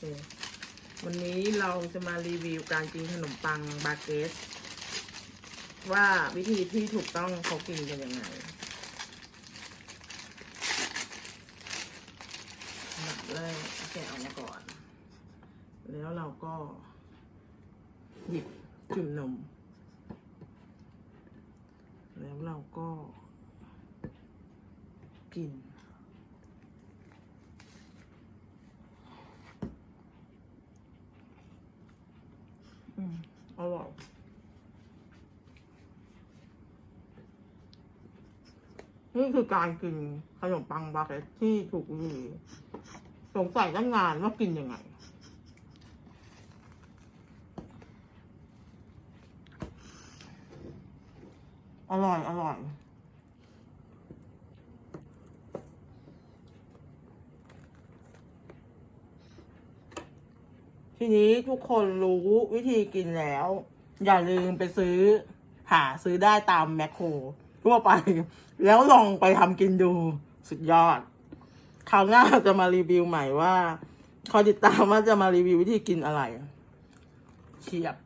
ควันนี้เราจะมารีวิวการกินขนมปังบาเกส ว่าวิธีที่ถูกต้องเขากินกันยังไงอันดับแรกแกะออกมาก่อน แล้วเราก็ หยิบจุ่มนม แล้วเราก็ กิน อืมอร่อยนี่คือการกินขนมปังบาเกตที่ถูกดีสงสัยตั้งงานว่ากินยังไง อร่อย อร่อย ทีนี้ทุกคนรู้วิธีกินแล้ว อย่าลืมไปซื้อ หาซื้อได้ตามแมคโครทั่วไป แล้วลองไปทำกินดูสุดยอดคราวหน้าจะมารีวิวใหม่ว่าคอยติดตามว่าจะมารีวิววิธีกินอะไรเฉียบ